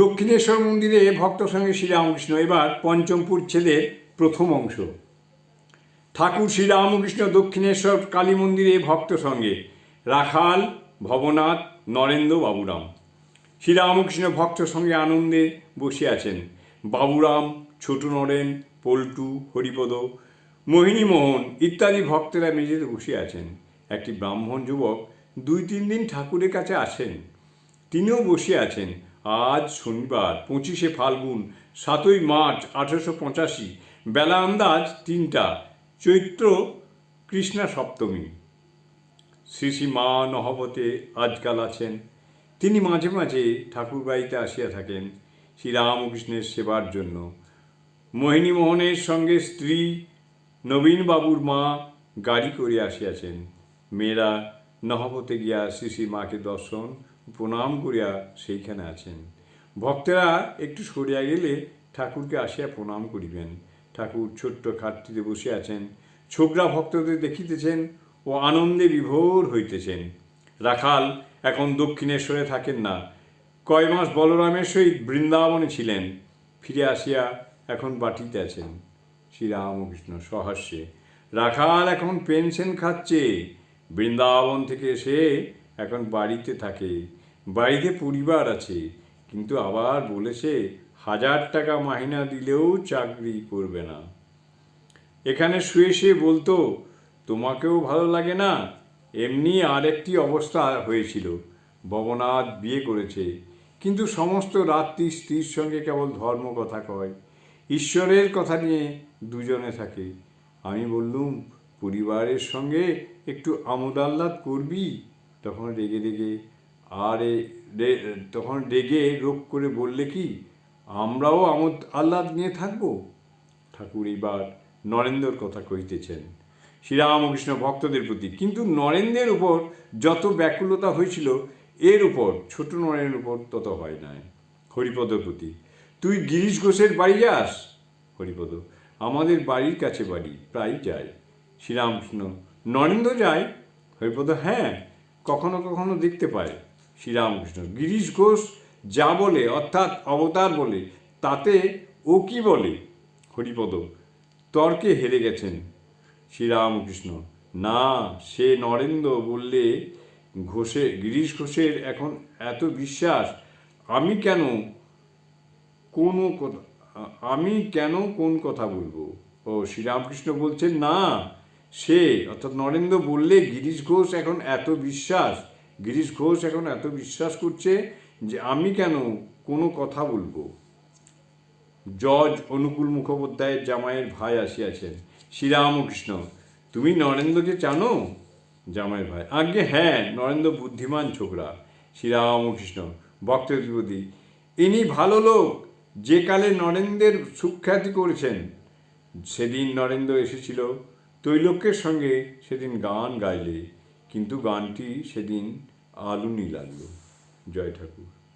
দক্ষিণেশ্বর মন্দিরে ভক্ত সঙ্গে শ্রীরামকৃষ্ণ, এবার পঞ্চমপুর ছেদের প্রথম অংশ। ঠাকুর শ্রীরামকৃষ্ণ দক্ষিণেশ্বর কালী মন্দিরে ভক্ত সঙ্গে রাখাল, ভবনাথ, নরেন্দ্র বাবুরাম। শ্রীরামকৃষ্ণ ভক্ত সঙ্গে আনন্দে বসে আছেন বাবুরাম, ছোট নরেন, পল্টু, হরিপদ মোহিনীমোহন ইত্যাদি ভক্তেরা মেঝেতে বসে আছেন। একটি ব্রাহ্মণ যুবক দুই তিন দিন ঠাকুরের কাছে আসেন। তিনিও বসে আছেন আজ শনিবার, পঁচিশে ফাল্গুন, সাতই মার্চ, আঠেরোশো পঁচাশি। বেলা আন্দাজ তিনটা। চৈত্র, কৃষ্ণা সপ্তমী। শ্রী শ্রী মা নহবতে আজকাল আছেন। তিনি মাঝে মাঝে ঠাকুর বাড়িতে আসিয়া থাকেন শ্রীরামকৃষ্ণের সেবার জন্য। মোহিনীমোহনের সঙ্গে স্ত্রী নবীনবাবুর মা গাড়ি করে আসিয়াছেন। মেয়েরা নহবতে গিয়া শ্রী শ্রী মাকে দর্শন প্রণাম করিয়া সেইখানে আছেন। ভক্তেরা একটু সরিয়া গেলে ঠাকুরকে আসিয়া প্রণাম করিবেন। ঠাকুর ছোট্ট খাটটিতে বসে আছেন। ছোকরা ভক্তদের দেখিতেছেন ও আনন্দে বিভোর হইতেছেন। রাখাল এখন দক্ষিণেশ্বরে থাকেন না। কয় মাস বলরামের সহিত বৃন্দাবনে ছিলেন। ফিরে আসিয়া এখন বাটিতে আছেন। শ্রীরামকৃষ্ণ সহাস্যে, রাখাল এখন পেনশন খাচ্ছে। বৃন্দাবন থেকে এসে এখন বাড়িতে থাকে। বাড়িতে পরিবার আছে, কিন্তু আবার বলেছে, হাজার টাকা মাহিনা দিলেও চাকরি করবে না। এখানে শুয়ে শুয়ে বলতো, তোমাকেও ভালো লাগে না? এমনি আরেকটি অবস্থা হয়েছিল। ভবনাথ বিয়ে করেছে, কিন্তু সমস্ত রাত্রি স্ত্রীর সঙ্গে কেবল ধর্ম কথা কয়। ঈশ্বরের কথা নিয়ে দুজনে থাকে। আমি বললুম, পরিবারের সঙ্গে একটু আমোদ আহ্লাদ করবি? তখন রেগে রেগে, আরে তখন রেগে রোগ করে বললে কি, আমরাও আমোদ আহ্লাদ নিয়ে থাকব? ঠাকুর এইবার নরেন্দ্রর কথা কহিতেছেন। শ্রীরামকৃষ্ণ ভক্তদের প্রতি। কিন্তু নরেন্দ্রের উপর যত ব্যাকুলতা হয়েছিল, এর উপর, ছোট নরেনের উপর তত হয় নাই। হরিপদর প্রতি। তুই গিরিশ ঘোষের বাড়ি যাস? হরিপদ। আমাদের বাড়ির কাছে বাড়ি, প্রায় যায়। শ্রীরামকৃষ্ণ, নরেন্দ্র যায়? হরিপদ হ্যাঁ। কখনো কখনো দেখতে পায় শ্রীরামকৃষ্ণ। গিরিশ ঘোষ যা বলে, অর্থাৎ অবতার বলে, তাতে ও কি বলে? হরিপদ, তর্কে হেরে গেছেন শ্রীরামকৃষ্ণ। না, সে নরেন্দ্র বললে ঘোষে, গিরিশ ঘোষের এখন এত বিশ্বাস, আমি কেন কোনো কথা, আমি কেন কোন কথা বলব? ও, শ্রীরামকৃষ্ণ বলছেন, না সে, অর্থাৎ নরেন্দ্র বললে, গিরিশ ঘোষ এখন এত বিশ্বাস, গিরিশ ঘোষ এখন এত বিশ্বাস করছে যে আমি কেন কোনো কথা বলব? জজ অনুকূল মুখোপাধ্যায়ের জামাইয়ের ভাই আসিয়াছেন। শ্রীরামকৃষ্ণ, তুমি নরেন্দ্রকে জানো? জামাইয়ের ভাই। আজ্ঞে হ্যাঁ নরেন্দ্র বুদ্ধিমান ছোকরা। শ্রীরামকৃষ্ণ বক্তব্যপতি ইনি ভালো লোক, যে কালে নরেন্দ্রের সুখ্যাতি করেছেন, সেদিন নরেন্দ্র এসেছিল। তৈলক্যের সঙ্গে সেদিন গান গাইলে কিন্তু গানটি সেদিন আলুনি লাগল জয় ঠাকুর।